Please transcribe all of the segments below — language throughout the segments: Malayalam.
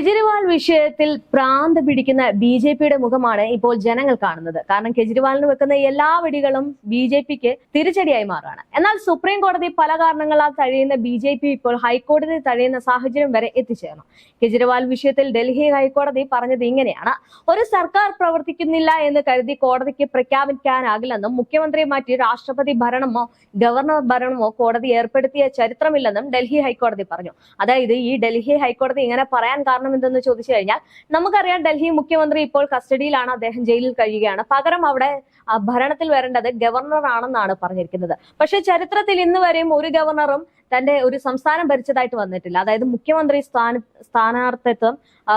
കെജ്രിവാൾ വിഷയത്തിൽ പ്രാന്ത് പിടിക്കുന്ന ബി ജെ പിയുടെ മുഖമാണ് ഇപ്പോൾ ജനങ്ങൾ കാണുന്നത്. കാരണം കെജ്രിവാളിന് വെക്കുന്ന എല്ലാ വെടികളും ബി ജെ പിക്ക് തിരിച്ചടിയായി മാറുകയാണ്. എന്നാൽ സുപ്രീം കോടതി പല കാരണങ്ങളാൽ തഴയുന്ന ബി ജെ പി ഇപ്പോൾ ഹൈക്കോടതി തഴയുന്ന സാഹചര്യം വരെ എത്തിച്ചേർന്നു. കെജ്രിവാൾ വിഷയത്തിൽ ഡൽഹി ഹൈക്കോടതി പറഞ്ഞത് ഇങ്ങനെയാണ്. ഒരു സർക്കാർ പ്രവർത്തിക്കുന്നില്ല എന്ന് കരുതി കോടതിക്ക് പ്രഖ്യാപിക്കാനാകില്ലെന്നും മുഖ്യമന്ത്രിയെ മാറ്റി രാഷ്ട്രപതി ഭരണമോ ഗവർണർ ഭരണമോ കോടതി ഏർപ്പെടുത്തിയ ചരിത്രമില്ലെന്നും ഡൽഹി ഹൈക്കോടതി പറഞ്ഞു. അതായത് ഈ ഡൽഹി ഹൈക്കോടതി ഇങ്ങനെ പറയാൻ കാരണം എന്തെന്ന് ചോദിച്ചു കഴിഞ്ഞാൽ നമുക്കറിയാം ഡൽഹി മുഖ്യമന്ത്രി ഇപ്പോൾ കസ്റ്റഡിയിലാണ് അദ്ദേഹം ജയിലിൽ കഴിയുകയാണ്. പകരം അവിടെ ഭരണത്തിൽ വരേണ്ടത് ഗവർണർ ആണെന്നാണ് പറഞ്ഞിരിക്കുന്നത്. പക്ഷെ ചരിത്രത്തിൽ ഇന്ന് വരെയും ഒരു ഗവർണറും തന്റെ ഒരു സംസ്ഥാനം ഭരിച്ചതായിട്ട് വന്നിട്ടില്ല. അതായത് മുഖ്യമന്ത്രി സ്ഥാന സ്ഥാനാർത്ഥിത്വം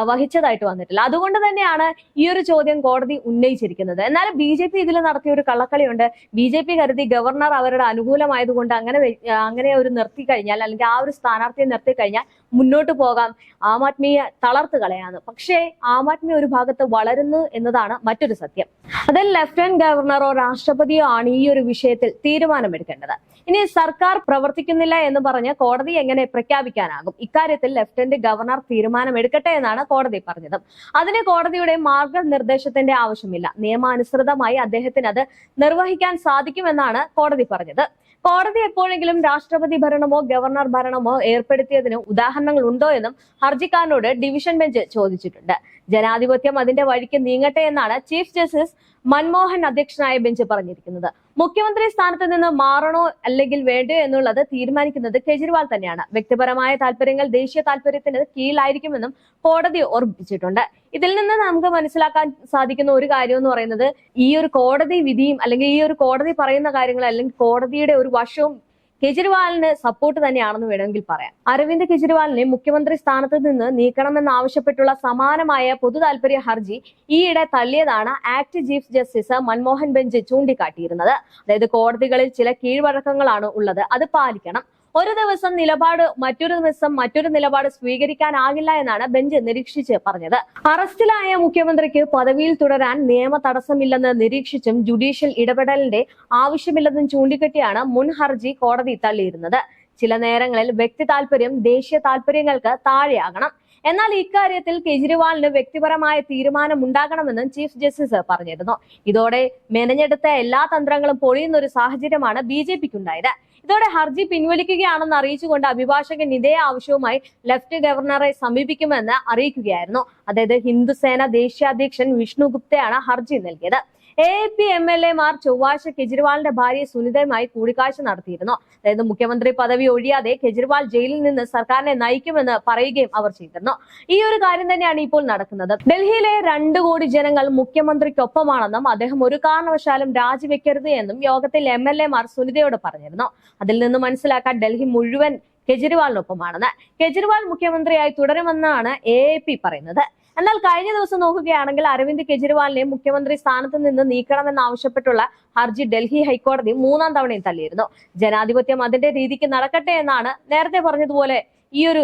വഹിച്ചതായിട്ട് വന്നിട്ടില്ല. അതുകൊണ്ട് തന്നെയാണ് ഈ ഒരു ചോദ്യം കോടതി ഉന്നയിച്ചിരിക്കുന്നത്. എന്നാൽ ബി ജെ പി ഇതിൽ നടത്തിയ ഒരു കള്ളക്കളിയുണ്ട്. ബി ജെ പി കരുതി ഗവർണർ അവരുടെ അനുകൂലമായതുകൊണ്ട് അങ്ങനെ അങ്ങനെ ഒരു നിർത്തി കഴിഞ്ഞാൽ അല്ലെങ്കിൽ ആ ഒരു സ്ഥാനാർത്ഥിയെ നിർത്തി കഴിഞ്ഞാൽ മുന്നോട്ട് പോകാം. ആം ആദ്മിയെ തളർത്ത് കളയാന്ന് പക്ഷേ ആം ആദ്മി ഒരു ഭാഗത്ത് വളരുന്നു എന്നതാണ് മറ്റൊരു സത്യം. അതിൽ ലഫ്റ്റനന്റ് ഗവർണറോ രാഷ്ട്രപതിയോ ആണ് ഈ ഒരു വിഷയത്തിൽ തീരുമാനമെടുക്കേണ്ടത്. ഇനി സർക്കാർ പ്രവർത്തിക്കുന്നില്ല എന്ന് പറഞ്ഞ് കോടതി എങ്ങനെ പ്രഖ്യാപിക്കാനാകും? ഇക്കാര്യത്തിൽ ലഫ്റ്റനന്റ് ഗവർണർ തീരുമാനം തീരുമാനമെടുക്കട്ടെ എന്നാണ് കോടതി പറഞ്ഞത്. അതിന് കോടതിയുടെ മാർഗനിർദ്ദേശത്തിന്റെ ആവശ്യമില്ല. നിയമാനുസൃതമായി അദ്ദേഹത്തിന് അത് നിർവഹിക്കാൻ സാധിക്കുമെന്നാണ് കോടതി പറഞ്ഞത്. കോടതി എപ്പോഴെങ്കിലും രാഷ്ട്രപതി ഭരണമോ ഗവർണർ ഭരണമോ ഏർപ്പെടുത്തിയതിന് ഉദാഹരണങ്ങൾ ഉണ്ടോ എന്നും ഹർജിക്കാരനോട് ഡിവിഷൻ ബെഞ്ച് ചോദിച്ചിട്ടുണ്ട്. ജനാധിപത്യം അതിന്റെ വഴിക്ക് നീങ്ങട്ടെ എന്നാണ് ചീഫ് ജസ്റ്റിസ് മൻമോഹൻ അധ്യക്ഷനായ ബെഞ്ച് പറഞ്ഞിരിക്കുന്നത്. മുഖ്യമന്ത്രി സ്ഥാനത്ത് നിന്ന് മാറണോ അല്ലെങ്കിൽ വേണ്ടയോ എന്നുള്ളത് തീരുമാനിക്കുന്നത് കെജ്രിവാൾ തന്നെയാണ്. വ്യക്തിപരമായ താല്പര്യങ്ങൾ ദേശീയ താല്പര്യത്തിന് കീഴിലായിരിക്കുമെന്നും കോടതി ഓർമ്മിപ്പിച്ചിട്ടുണ്ട് ഇതിൽ നിന്ന് നമുക്ക് മനസ്സിലാക്കാൻ സാധിക്കുന്ന ഒരു കാര്യം എന്ന് പറയുന്നത് ഈ ഒരു കോടതി വിധിയും അല്ലെങ്കിൽ ഈ ഒരു കോടതി പറയുന്ന കാര്യങ്ങൾ അല്ലെങ്കിൽ കോടതിയുടെ ഒരു വശവും കെജ്രിവാളിന് സപ്പോർട്ട് തന്നെയാണെന്ന് വേണമെങ്കിൽ പറയാം. അരവിന്ദ് കെജ്രിവാളിനെ മുഖ്യമന്ത്രി സ്ഥാനത്ത് നിന്ന് നീക്കണമെന്നാവശ്യപ്പെട്ടുള്ള സമാനമായ പൊതു ഹർജി ഈയിടെ തള്ളിയതാണ് act chief justice Manmohan bench ചൂണ്ടിക്കാട്ടിയിരുന്നത്. അതായത് കോടതികളിൽ ചില കീഴ്വഴക്കങ്ങളാണ് ഉള്ളത്. അത് പാലിക്കണം. ഒരു ദിവസം നിലപാട് മറ്റൊരു ദിവസം മറ്റൊരു നിലപാട് സ്വീകരിക്കാനാകില്ല എന്നാണ് ബെഞ്ച് നിരീക്ഷിച്ച് പറഞ്ഞത്. അറസ്റ്റിലായ മുഖ്യമന്ത്രിക്ക് പദവിയിൽ തുടരാൻ നിയമ തടസ്സമില്ലെന്ന് നിരീക്ഷിച്ചും ജുഡീഷ്യൽ ഇടപെടലിന്റെ ആവശ്യമില്ലെന്നും ചൂണ്ടിക്കെട്ടിയാണ് മുൻ ഹർജി കോടതി തള്ളിയിരുന്നത്. ചില നേരങ്ങളിൽ വ്യക്തി താല്പര്യം ദേശീയ താല്പര്യങ്ങൾക്ക് താഴെയാകണം. എന്നാൽ ഇക്കാര്യത്തിൽ കെജ്രിവാളിന് വ്യക്തിപരമായ തീരുമാനം ഉണ്ടാകണമെന്നും ചീഫ് ജസ്റ്റിസ് പറഞ്ഞിരുന്നു. ഇതോടെ മെനഞ്ഞെടുത്ത എല്ലാ തന്ത്രങ്ങളും പൊളിയുന്ന ഒരു സാഹചര്യമാണ് ബി ജെ പിക്ക് ഉണ്ടായത് ഇതോടെ ഹർജി പിൻവലിക്കുകയാണെന്ന് അറിയിച്ചുകൊണ്ട് അഭിഭാഷകൻ ഇതേ ആവശ്യവുമായി ലെഫ്റ്റ് ഗവർണറെ സമീപിക്കുമെന്ന് അറിയിക്കുകയായിരുന്നു. അതായത് ഹിന്ദുസേന ദേശീയാധ്യക്ഷൻ വിഷ്ണു ഗുപ്തയാണ് ഹർജി നൽകിയത്. എ പി എം എൽ എമാർ ചൊവ്വാഴ്ച കെജ്രിവാളിന്റെ ഭാര്യ സുനിതയുമായി കൂടിക്കാഴ്ച നടത്തിയിരുന്നു. അതായത് മുഖ്യമന്ത്രി പദവി ഒഴിയാതെ കെജ്രിവാൾ ജയിലിൽ നിന്ന് സർക്കാരിനെ നയിക്കുമെന്ന് പറയുകയും അവർ ചെയ്തിരുന്നു. ഈ ഒരു കാര്യം തന്നെയാണ് ഇപ്പോൾ നടക്കുന്നത്. ഡൽഹിയിലെ രണ്ടു കോടി ജനങ്ങൾ മുഖ്യമന്ത്രിക്കൊപ്പമാണെന്നും അദ്ദേഹം ഒരു കാരണവശാലും രാജിവെക്കരുത് എന്നും യോഗത്തിൽ എം എൽ എമാർ സുനിതയോട് പറഞ്ഞിരുന്നു. അതിൽ നിന്ന് മനസ്സിലാക്കാൻ ഡൽഹി മുഴുവൻ കെജ്രിവാളിനൊപ്പമാണെന്ന്. കെജ്രിവാൾ മുഖ്യമന്ത്രിയായി തുടരുമെന്നാണ് എ പറയുന്നത്. എന്നാൽ കഴിഞ്ഞ ദിവസം നോക്കുകയാണെങ്കിൽ അരവിന്ദ് കെജ്രിവാളിനെ മുഖ്യമന്ത്രി സ്ഥാനത്ത് നിന്ന് നീക്കണമെന്നാവശ്യപ്പെട്ടുള്ള ഹർജി ഡൽഹി ഹൈക്കോടതി മൂന്നാം തവണയും തള്ളിയിരുന്നു. ജനാധിപത്യം അതിന്റെ രീതിക്ക് നടക്കട്ടെ എന്നാണ് നേരത്തെ പറഞ്ഞതുപോലെ ഈ ഒരു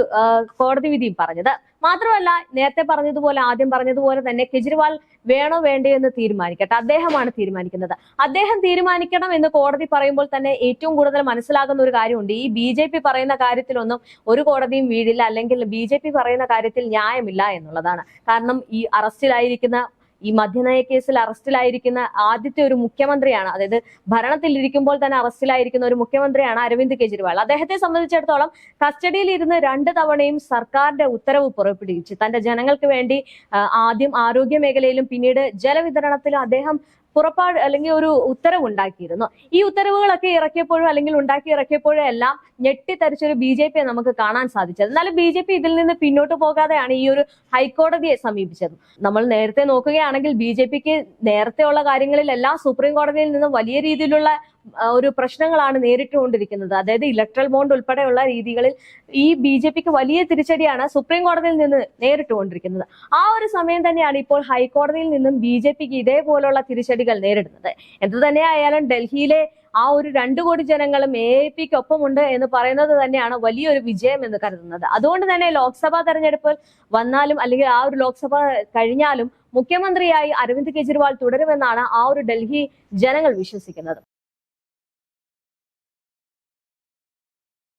കോടതി വിധിയും പറഞ്ഞത്. മാത്രമല്ല നേരത്തെ പറഞ്ഞതുപോലെ ആദ്യം പറഞ്ഞതുപോലെ തന്നെ കെജ്രിവാൾ വേണോ വേണ്ടേ എന്ന് തീരുമാനിക്കട്ടെ. അദ്ദേഹമാണ് തീരുമാനിക്കുന്നത്. അദ്ദേഹം തീരുമാനിക്കണം എന്ന് കോടതി പറയുമ്പോൾ തന്നെ ഏറ്റവും കൂടുതൽ മനസ്സിലാകുന്ന ഒരു കാര്യമുണ്ട്. ഈ ബി ജെ പി പറയുന്ന കാര്യത്തിലൊന്നും ഒരു കോടതിയും വീഴില്ല. അല്ലെങ്കിൽ ബി ജെ പി പറയുന്ന കാര്യത്തിൽ ന്യായമില്ല എന്നുള്ളതാണ്. കാരണം ഈ അറസ്റ്റിലായിരിക്കുന്ന ഈ മദ്യനയ കേസിൽ അറസ്റ്റിലായിരിക്കുന്ന ആദ്യത്തെ ഒരു മുഖ്യമന്ത്രിയാണ്. അതായത് ഭരണത്തിൽ ഇരിക്കുമ്പോൾ തന്നെ അറസ്റ്റിലായിരിക്കുന്ന ഒരു മുഖ്യമന്ത്രിയാണ് അരവിന്ദ് കെജ്രിവാൾ. അദ്ദേഹത്തെ സംബന്ധിച്ചിടത്തോളം കസ്റ്റഡിയിൽ ഇരുന്ന് രണ്ട് തവണയും സർക്കാരിന്റെ ഉത്തരവ് പുറപ്പെടുവിച്ചു. തന്റെ ജനങ്ങൾക്ക് വേണ്ടി ആദ്യം ആരോഗ്യ മേഖലയിലും പിന്നീട് ജലവിതരണത്തിലും അദ്ദേഹം പുറപ്പാട് അല്ലെങ്കിൽ ഒരു ഉത്തരവ് ഉണ്ടാക്കിയിരുന്നു ഈ ഉത്തരവുകളൊക്കെ ഇറക്കിയപ്പോഴും അല്ലെങ്കിൽ ഉണ്ടാക്കി ഇറക്കിയപ്പോഴും എല്ലാം ഞെട്ടിത്തരിച്ചൊരു ബി ജെ പിയെ നമുക്ക് കാണാൻ സാധിച്ചത്. എന്നാലും ബി ജെ പി ഇതിൽ നിന്ന് പിന്നോട്ട് പോകാതെയാണ് ഈ ഒരു ഹൈക്കോടതിയെ സമീപിച്ചത്. നമ്മൾ നേരത്തെ നോക്കുകയാണെങ്കിൽ ബി ജെ പിക്ക് നേരത്തെയുള്ള കാര്യങ്ങളിലെല്ലാം സുപ്രീം കോടതിയിൽ നിന്നും വലിയ രീതിയിലുള്ള ഒരു പ്രശ്നങ്ങളാണ് നേരിട്ടുകൊണ്ടിരിക്കുന്നത്. അതായത് ഇലക്ട്രൽ ബോണ്ട് ഉൾപ്പെടെയുള്ള രീതികളിൽ ഈ ബി ജെ പിക്ക് വലിയ തിരിച്ചടിയാണ് സുപ്രീം കോടതിയിൽ നിന്ന് നേരിട്ടുകൊണ്ടിരിക്കുന്നത്. ആ ഒരു സമയം തന്നെയാണ് ഇപ്പോൾ ഹൈക്കോടതിയിൽ നിന്നും ബി ജെ പിക്ക് ഇതേപോലുള്ള തിരിച്ചടികൾ നേരിടുന്നത്. എന്ത് തന്നെയായാലും ഡൽഹിയിലെ ആ ഒരു രണ്ടു കോടി ജനങ്ങളും എ പിക്ക് ഒപ്പമുണ്ട് എന്ന് പറയുന്നത് തന്നെയാണ് വലിയൊരു വിജയം എന്ന് കരുതുന്നത്. അതുകൊണ്ട് തന്നെ ലോക്സഭാ തെരഞ്ഞെടുപ്പ് വന്നാലും അല്ലെങ്കിൽ ആ ഒരു ലോക്സഭ കഴിഞ്ഞാലും മുഖ്യമന്ത്രിയായി അരവിന്ദ് കെജ്രിവാൾ തുടരുമെന്നാണ് ആ ഒരു ഡൽഹി ജനങ്ങൾ വിശ്വസിക്കുന്നത്.